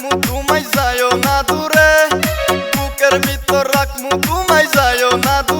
রাখমু ঘুমাই যায় না দূরে বুকের ভিতর রাখমু ঘুমাই যায় না দূরে।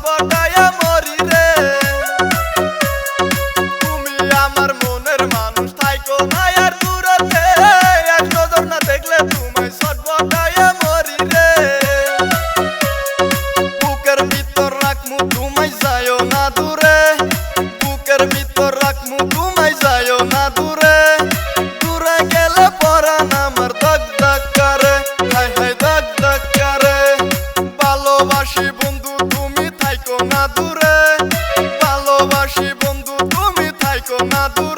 importa. I'm amado